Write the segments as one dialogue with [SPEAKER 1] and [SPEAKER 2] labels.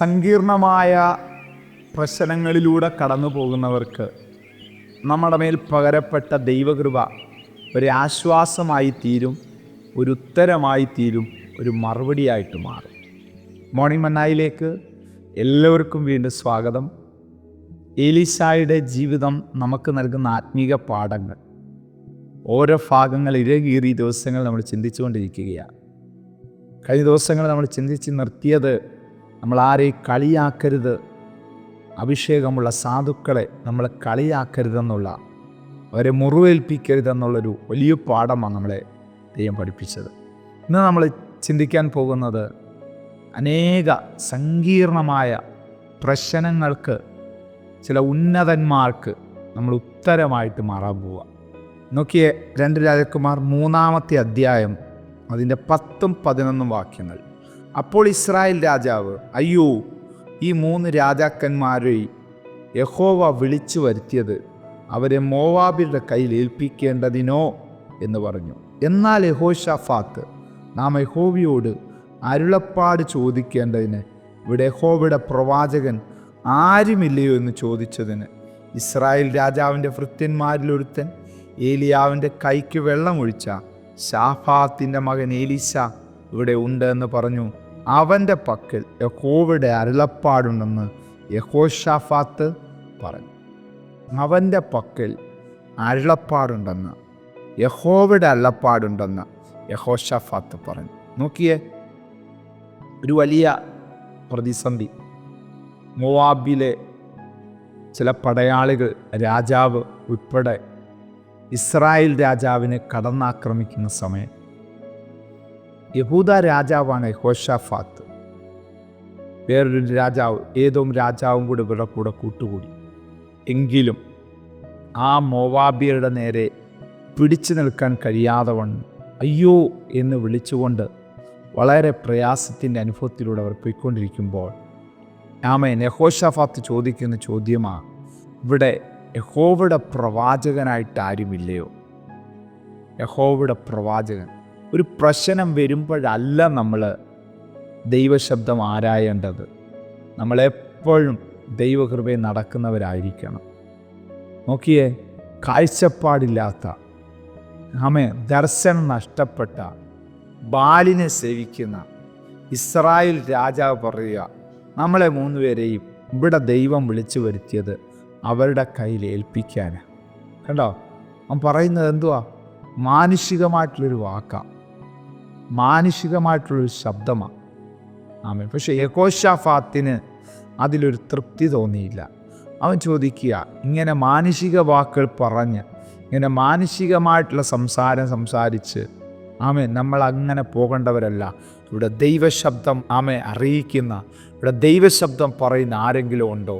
[SPEAKER 1] സങ്കീർണമായ പ്രശ്നങ്ങളിലൂടെ കടന്നു പോകുന്നവർക്ക് നമ്മുടെ മേൽ പകരപ്പെട്ട ദൈവകൃപ ഒരു ആശ്വാസമായി തീരും ഒരു ഉത്തരമായി തീരും ഒരു മറുപടിയായിട്ട് മാറും. മോർണിംഗ് മന്നായിലേക്ക് എല്ലാവർക്കും വീണ്ടും സ്വാഗതം. എലിസായുടെ ജീവിതം നമുക്ക് നൽകുന്ന ആത്മീക പാഠങ്ങൾ. ഓരോ ഭാഗങ്ങൾ ഇരകീറി ദിവസങ്ങൾ നമ്മൾ ചിന്തിച്ചുകൊണ്ടിരിക്കുകയാണ്. കഴിഞ്ഞ ദിവസങ്ങൾ നമ്മൾ ചിന്തിച്ച് നിർത്തിയത് നമ്മൾ ആരെയും കളിയാക്കരുത്. അഭിഷേകമുള്ള സാധുക്കളെ നമ്മൾ കളിയാക്കരുതെന്നുള്ള അവരെ മുറിവേൽപ്പിക്കരുതെന്നുള്ളൊരു വലിയ പാഠമാണ് നമ്മളെ ദൈവം പഠിപ്പിച്ചത്. ഇന്ന് നമ്മൾ ചിന്തിക്കാൻ പോകുന്നത് അനേക സങ്കീർണമായ പ്രശ്നങ്ങൾക്ക് ചില ഉന്നതന്മാർക്ക് നമ്മൾ ഉത്തരമായിട്ട് മാറാൻ പോവുക. നോക്കിയേ രണ്ട് രാജകുമാർ മൂന്നാമത്തെ അധ്യായം അതിന്റെ പത്തും പതിനൊന്നും വാക്യങ്ങൾ. അപ്പോൾ ഇസ്രായേൽ രാജാവ് അയ്യോ ഈ മൂന്ന് രാജാക്കന്മാരെ യഹോവ വിളിച്ചു വരുത്തിയത് അവരെ മോവാബിയുടെ കയ്യിൽ ഏൽപ്പിക്കേണ്ടതിനോ? എന്ന് പറഞ്ഞു. എന്നാൽ യഹോഷഫാത്ത് നാം യഹോവയോട് അരുളപ്പാട് ചോദിക്കേണ്ടതിന് ഇവിടെ യഹോവയുടെ പ്രവാചകൻ ആരുമില്ലയോ എന്ന് ചോദിച്ചതിന് ഇസ്രായേൽ രാജാവിന്റെ ഭൃത്യന്മാരിലൊരുത്തൻ ഏലിയാവിന്റെ കൈക്ക് വെള്ളമൊഴിച്ച ഷാഫാത്തിന്റെ മകൻ ഏലീശ ഇവിടെ ഉണ്ട് എന്ന് പറഞ്ഞു. അവന്റെ പക്കൽ യഹോവയുടെ അരുളപ്പാടുണ്ടെന്ന് യഹോഷാഫാത്ത് പറഞ്ഞു. അവന്റെ പക്കൽ അരുളപ്പാടുണ്ടെന്ന് യഹോവയുടെ അരുളപ്പാടുണ്ടെന്ന് യഹോഷാഫാത്ത് പറഞ്ഞു. നോക്കിയേ ഒരു വലിയ പ്രതിസന്ധി. മൊവാബിലെ ചില പടയാളികൾ രാജാവ് ഉൾപ്പെടെ ഇസ്രായേൽ രാജാവിനെ കടന്നാക്രമിക്കുന്ന സമയം. യഹൂദ രാജാവാണ് ഹോഷാഫാത്ത് വേറൊരു രാജാവ് ഏതോ രാജാവും കൂടെ ഇവരുടെ കൂടെ കൂട്ടുകൂടി. എങ്കിലും ആ മോവാബിയരുടെ നേരെ പിടിച്ചു നിൽക്കാൻ കഴിയാതെ വണ്ണം അയ്യോ എന്ന് വിളിച്ചുകൊണ്ട് വളരെ പ്രയാസത്തിന്റെ അനുഭവത്തിലൂടെ അവർ പോയിക്കൊണ്ടിരിക്കുമ്പോൾ ആമേൻ യഹോഷാഫാത്ത് ചോദിക്കുന്ന ചോദ്യമാണ് ഇവിടെ യഹോവയുടെ പ്രവാചകനായിട്ട് ആരുമില്ലയോ? യഹോവയുടെ പ്രവാചകൻ ഒരു പ്രശ്നം വരുമ്പോഴല്ല നമ്മൾ ദൈവശബ്ദം ആരായേണ്ടത്. നമ്മളെപ്പോഴും ദൈവകൃപയെ നടക്കുന്നവരായിരിക്കണം. നോക്കിയേ കാഴ്ചപ്പാടില്ലാത്ത ആമേ ദർശനം നഷ്ടപ്പെട്ട ബാലിനെ സേവിക്കുന്ന ഇസ്രായേൽ രാജാവ് പറയുക നമ്മളെ മൂന്നുപേരെയും ഇവിടെ ദൈവം വിളിച്ചു വരുത്തിയത് അവരുടെ കയ്യിൽ ഏൽപ്പിക്കാനാണ് കണ്ടോ? അവൻ പറയുന്നത് എന്തുവാ? മാനുഷികമായിട്ടുള്ളൊരു വാക്കാണ് മാനുഷികമായിട്ടുള്ളൊരു ശബ്ദമാണ് ആമേ പക്ഷേ യക്കോഷാഫാത്തിന് അതിലൊരു തൃപ്തി തോന്നിയില്ല. അവൻ ചോദിക്കുക ഇങ്ങനെ മാനുഷിക വാക്കുകൾ പറഞ്ഞ് ഇങ്ങനെ മാനുഷികമായിട്ടുള്ള സംസാരം സംസാരിച്ച് ആമേ നമ്മൾ അങ്ങനെ പോകേണ്ടവരല്ല. ഇവിടെ ദൈവശബ്ദം ആമെ അറിയിക്കുന്ന ഇവിടെ ദൈവശബ്ദം പറയുന്ന ആരെങ്കിലും ഉണ്ടോ?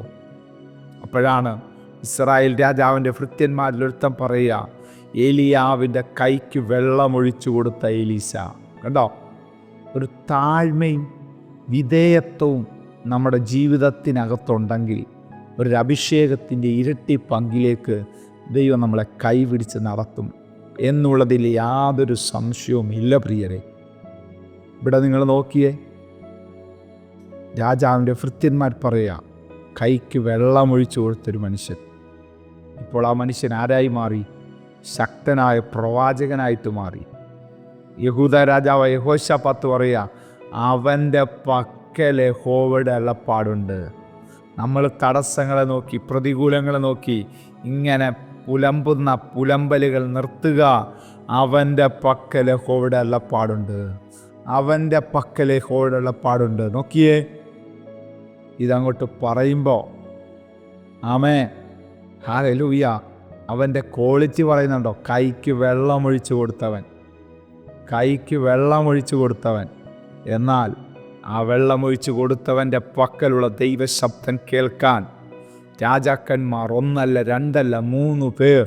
[SPEAKER 1] അപ്പോഴാണ് ഇസ്രായേൽ രാജാവിന്റെ ഭൃത്യന്മാരിലൊരുത്തം പറയുക ഏലിയാവിന്റെ കൈക്ക് വെള്ളമൊഴിച്ചു കൊടുത്ത ഏലീശ. കണ്ടോ? ഒരു താഴ്മയും വിധേയത്വവും നമ്മുടെ ജീവിതത്തിനകത്തുണ്ടെങ്കിൽ ഒരു അഭിഷേകത്തിന്റെ ഇരട്ടി പങ്കിലേക്ക് ദൈവം നമ്മളെ കൈപിടിച്ച് നടത്തും എന്നുള്ളതിൽ യാതൊരു സംശയവും ഇല്ല പ്രിയരെ. ഇവിടെ നിങ്ങൾ നോക്കിയേ. രാജാവിന്റെ ഭൃത്യന്മാർ പറയുക കൈക്ക് വെള്ളമൊഴിച്ചു കൊടുത്തൊരു മനുഷ്യൻ. ഇപ്പോൾ ആ മനുഷ്യൻ ആരായി മാറി? ശക്തനായ പ്രവാചകനായിട്ട് മാറി. യഹൂദ രാജാവ് യഹോശാപത്ത് പറയുക അവന്റെ പക്കൽ യഹോവയുടെ അളപ്പാടുണ്ട് നമ്മൾ തടസ്സങ്ങളെ നോക്കി പ്രതികൂലങ്ങളെ നോക്കി ഇങ്ങനെ പുലമ്പുന്ന പുലമ്പലുകൾ നിർത്തുക അവന്റെ പക്കൽ യഹോവയുടെ അളപ്പാടുണ്ട് അവന്റെ പക്കൽ യഹോവയുടെ അളപ്പാടുണ്ട് നോക്കിയേ ഇതങ്ങോട്ട് പറയുമ്പോൾ ആമേ ഹാലൂയ അവന്റെ ക്വാളിറ്റി പറയുന്നുണ്ടോ? കൈക്ക് വെള്ളമൊഴിച്ചു കൊടുത്തവൻ. കൈക്ക് വെള്ളമൊഴിച്ചു കൊടുത്തവൻ. എന്നാൽ ആ വെള്ളമൊഴിച്ചു കൊടുത്തവന്റെ പക്കലുള്ള ദൈവശബ്ദം കേൾക്കാൻ രാജാക്കന്മാർ ഒന്നല്ല രണ്ടല്ല മൂന്ന് പേർ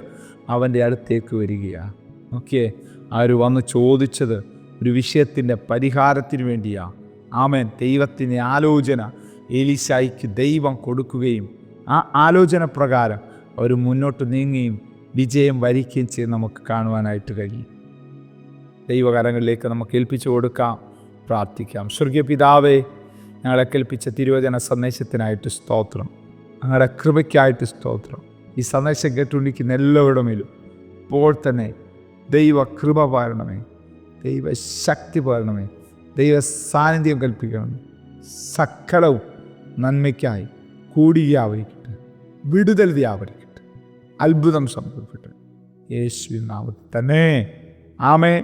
[SPEAKER 1] അവന്റെ അടുത്തേക്ക് വരികയാണ് ഓക്കെ അവർ വന്ന് ചോദിച്ചത് ഒരു വിഷയത്തിന്റെ പരിഹാരത്തിന് വേണ്ടിയാണ് ആമേൻ. ദൈവത്തിന്റെ ആലോചന എലിശായിക്ക് ദൈവം കൊടുക്കുകയും ആ ആലോചന പ്രകാരം അവർ മുന്നോട്ട് നീങ്ങുകയും വിജയം വരിക്കുകയും ചെയ്ത് നമുക്ക് കാണുവാനായിട്ട് കഴിയും. ദൈവകരങ്ങളിലേക്ക് നമുക്ക് ഏൽപ്പിച്ചു കൊടുക്കാം. പ്രാർത്ഥിക്കാം. സ്വർഗീയ പിതാവേ ഞങ്ങളെ കേൾപ്പിച്ച തിരുവചന സന്ദേശത്തിനായിട്ട് സ്തോത്രം. ഞങ്ങളുടെ കൃപയ്ക്കായിട്ട് സ്തോത്രം. ഈ സന്ദേശം കേട്ടുകൊണ്ടിരിക്കുന്ന എല്ലാവരുടെ മേലും ഇപ്പോൾ തന്നെ ദൈവ കൃപ പാരണമേ ദൈവ ശക്തി പാരണമേ ദൈവ സാന്നിധ്യം കൽപ്പിക്കണമേ. സക്കലവും നന്മയ്ക്കായി കൂടി വ്യാപരിക്കട്ടെ വിടുതൽ വ്യാപരിക്കട്ടെ. അത്ഭുതം സംഭവിക്കട്ടെ. യേശു തന്നെ. ആമേ